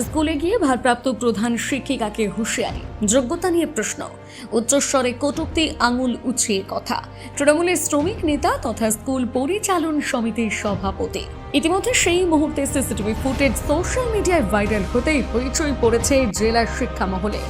স্কুলে গিয়ে ভারপ্রাপ্ত প্রধান শিক্ষিকাকে হুঁশিয়ারি, যোগ্যতা নিয়ে প্রশ্ন, উচ্চস্বরে কটুক্তি আঙুল উছিয়ে কথা, তৃণমূলের শ্রমিক নেতা তথা স্কুল পরিচালন সমিতির সভাপতি। ইতিমধ্যে সেই মুহূর্তে সিসিটিভি ফুটেজ সোশ্যাল মিডিয়ায় ভাইরাল হতেই হইচই পড়েছে জেলার শিক্ষা মহলে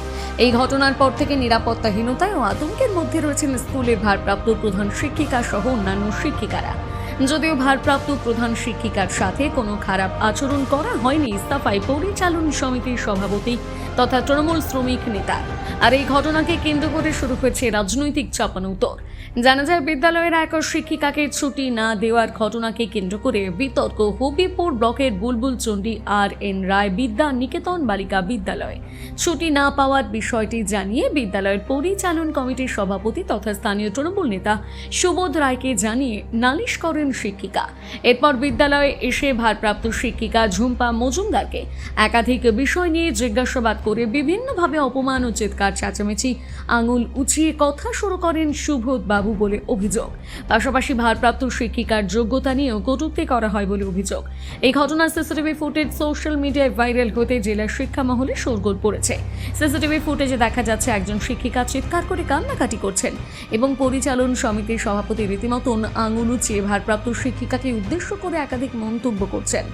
এই ঘটনার পর থেকে নিরাপত্তাহীনতায় ও আতঙ্কের মধ্যে রয়েছেন স্কুলের ভারপ্রাপ্ত প্রধান শিক্ষিকা সহ অন্যান্য শিক্ষিকারা। যদিও ভারপ্রাপ্ত প্রধান শিক্ষিকার সাথে কোনো খারাপ আচরণ করা হয়নি ইস্তাফায় পরিচালন সমিতির সভাপতি তথা তৃণমূল শ্রমিক নেতা। আর এই ঘটনাকে কেন্দ্র করে শুরু হয়েছে রাজনৈতিক চাপানুতর জানা যায়, বিদ্যালয়ের এক শিক্ষিকাকে ছুটি না দেওয়ার ঘটনাকে কেন্দ্র করে বিতর্ক। হবিপুর ব্লকের বুলবুল চণ্ডী আর এন রায় বিদ্যা নিকেতন বালিকা বিদ্যালয়। ছুটি না পাওয়ার বিষয়টি জানিয়ে বিদ্যালয়ের পরিচালন কমিটির সভাপতি তথা স্থানীয় তৃণমূল নেতা সুবোধ রায়কে জানিয়ে নালিশ করেন শিক্ষিকা। এরপর বিদ্যালয়ে এসে ভারপ্রাপ্ত শিক্ষিকা ঝুম্পা মজুমদারকে একাধিক বিষয় নিয়ে জিজ্ঞাসাবাদ করে বিভিন্নভাবে অপমান ও চিৎকার চেঁচামেচি। আঙুল উঁচিয়ে কথা শুরু করেন সুবোধ বাবু বলে অভিযোগ। পাশাপাশি ভারপ্রাপ্ত শিক্ষিকার যোগ্যতা নিয়েও কটূক্তি করা হয় বলে অভিযোগ। এই ঘটনার সিসিটিভি ফুটেজ সোশ্যাল মিডিয়ায় ভাইরাল হতে জেলার শিক্ষা মহলে শোরগোল পড়েছে। সিসিটিভি ফুটেজে দেখা যাচ্ছে একজন শিক্ষিকা চিৎকার করে কান্নাকাটি করছেন এবং পরিচালন সমিতির সভাপতি রীতিমতন আঙুল উঁচিয়ে ভারপ্রাপ্ত শিক্ষিকাকে উদ্দেশ্য করে একাধিক মন্তব্য করছেন।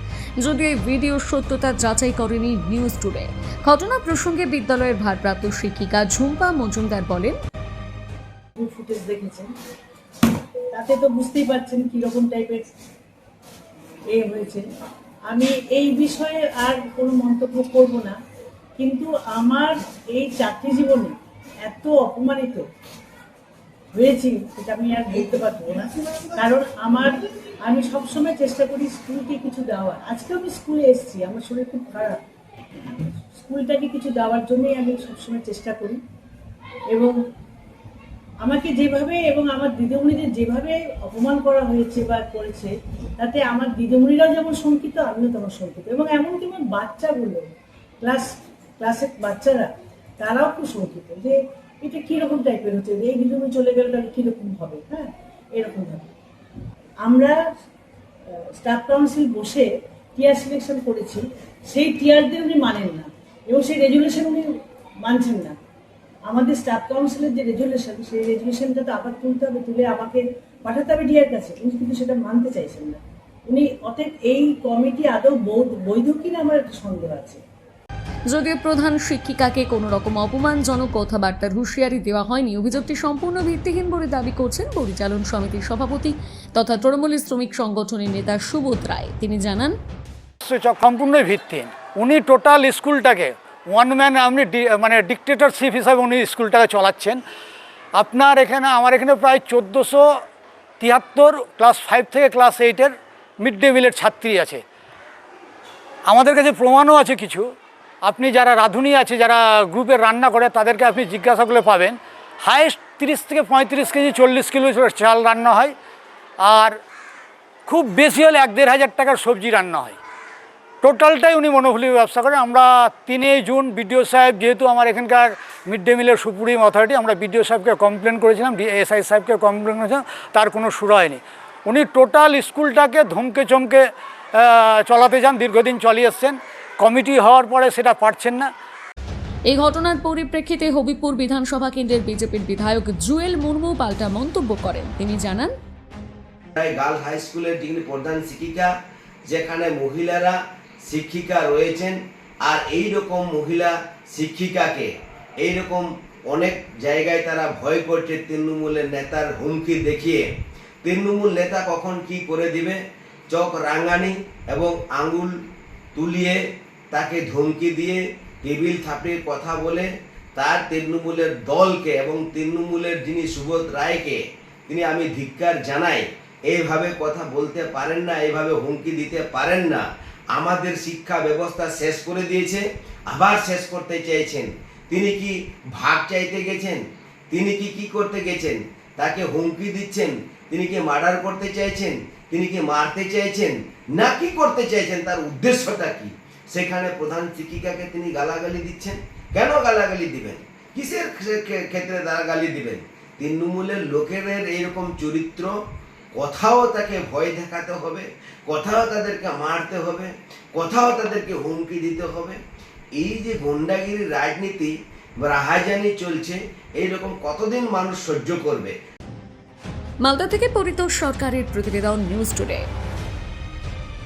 যদিও এই ভিডিওর সত্যতা যাচাই করেনি নিউজ টুডে ঘটনা প্রসঙ্গে বিদ্যালয়ের ভারপ্রাপ্ত শিক্ষিকা ঝুম্পা মজুমদার বলেন তাতে তো বুঝতেই পারছেন কীরকম টাইপের এ হয়েছে। আমি এই বিষয়ে আর কোনো মন্তব্য করব না, কিন্তু আমার এই চাকরি জীবনে এত অপমানিত হয়েছি সেটা আমি আর বলতে পারব না। কারণ আমার, আমি সবসময় চেষ্টা করি স্কুলকে কিছু দেওয়ার। আজকে আমি স্কুলে এসেছি, আমার শরীর খুব খারাপ। স্কুলটাকে কিছু দেওয়ার জন্যই আমি সবসময় চেষ্টা করি। এবং আমাকে যেভাবে এবং আমার দিদিমণিদের যেভাবে অপমান করা হয়েছে বা করেছে, তাতে আমার দিদিমণিরাও যেমন শঙ্কিত, আমিও তেমন শঙ্কিত। এবং এমনকি আমার বাচ্চাগুলো, ক্লাস, ক্লাসের বাচ্চারা, তারাও খুব শঙ্কিত যে, এটা কীরকম টাইপের হচ্ছে? যে এই দিদিমণি চলে গেলে, তাহলে কীরকম হবে? হ্যাঁ এরকম হবে আমরা স্টাফ কাউন্সিল বসে টিয়ার সিলেকশন করেছি। সেই টিয়ারদের উনি মানেন না। এবং সেই রেজুলেশন উনি মানছেন না। আমাদের স্টাফ কাউন্সিলের যে রেজুলেশন সেই রেজুলেশনটা তো আবার তুলতে হবে তুলে আমাকে পাঠাতে হবে ডিআর কাছে। উনি কিন্তু সেটা মানতে চাইছেন না। উনি অতএব এই কমিটি আদৌ বৈধ বৈধ কিনা আমার একটা সন্দেহ আছে। যদিও প্রধান শিক্ষিকাকে কোনো রকম অপমানজনক কথাবার্তার হুঁশিয়ারি দেওয়া হয়নি অভিযোগটি সম্পূর্ণ ভিত্তিহীন বলে দাবি করছেন পরিচালন সমিতির সভাপতি তথা তৃণমূলের শ্রমিক সংগঠনের নেতা সুবোধ রায়। তিনি জানান সূচক সম্পূর্ণই ভিত্তিহীন। উনি টোটাল স্কুলটাকে ওয়ান ম্যান আপনি মানে ডিকটেটরশিপ হিসাবে উনি স্কুলটাকে চালাচ্ছেন। আপনার এখানে, আমার এখানে প্রায় চোদ্দোশো তিয়াত্তর ক্লাস ফাইভ থেকে ক্লাস এইটের মিড ডে মিলের ছাত্রী আছে। আমাদের কাছে প্রমাণও আছে কিছু। আপনি যারা রাঁধুনি আছে, যারা গ্রুপে রান্না করে, তাদেরকে আপনি জিজ্ঞাসা করলে পাবেন। হায়েস্ট তিরিশ থেকে পঁয়ত্রিশ কেজি, চল্লিশ কিলো চাল রান্না হয়। আর খুব বেশি হলে এক দেড় হাজার টাকার সবজি রান্না হয়। টোটালটাই উনি মনোফুলি ব্যবসা করেন। আমরা তিনই জুন বিডিও সাহেব যেহেতু আমার এখানকার মিড ডে মিলের সুপ্রিম অথরিটি আমরা বিডিও সাহেবকে কমপ্লেন করেছিলাম এসআই সাহেবকে কমপ্লেন করেছিলাম তার কোনো সুর হয়নি। উনি টোটাল স্কুলটাকে ধমকে চমকে চলাতে যান দীর্ঘদিন চালিয়ে এসছেন। কমিটি হওয়ার পরে সেটা পারছেন না। এই ঘটনার পরিপ্রেক্ষিতে হবিপুর বিধানসভা কেন্দ্রের বিজেপির বিধায়ক জুয়েল মুর্মু পাল্টা মন্তব্য করেন। তিনি জানান তাই গার্লস হাই স্কুলের যিনি প্রধান শিক্ষিকা যেখানে মহিলারা শিক্ষিকা রয়েছেন আর এই রকম মহিলা শিক্ষিকাকে, এই রকম অনেক জায়গায় তারা ভয় করছে তৃণমূলের নেতার হুমকি দেখিয়ে। তৃণমূল নেতা কখন কি করে দিবে? চক রাঙানি এবং আঙ্গুল তুলিয়ে তাকে ধমকি দিয়ে টেবিল থাপড়ে কথা বলে তার তৃণমূলের দলকে এবং তৃণমূলের যিনি সুবোধ রায়কে, তিনি আমি ধিক্কার জানাই। এইভাবে কথা বলতে পারেন না, এইভাবে হুমকি দিতে পারেন না। আমাদের শিক্ষা ব্যবস্থা শেষ করে দিয়েছে, আবার শেষ করতে চাইছেন। তিনি কি ভাগ চাইতে গেছেন? তিনি কি কি করতে গেছেন? তাকে হুমকি দিচ্ছেন? তিনি কি মার্ডার করতে চাইছেন? তিনি কি মারতে চাইছেন? না কি করতে চাইছেন? তার উদ্দেশ্যটা কি? সেখানে প্রধান শিক্ষিকাকে তিনি গালাগালি দিচ্ছেন। কেন গালাগালি দিবেন? কিসের ক্ষে- ক্ষে- ক্ষেত্রে তারা গালি দিবেন? তৃণমূলের লোকেদের এইরকম চরিত্র কোথাও তাকে ভয় দেখাতে হবে, কথাও তাদেরকে মারতে হবে, কথাও তাদেরকে হুমকি দিতে হবে। এই যে গুন্ডাগিরি রাজনীতি রাহাজানি চলছে, এইরকম কতদিন মানুষ সহ্য করবে? মালদা থেকে পরিতোষ সরকারের প্রতিবেদন নিউজ টুডে।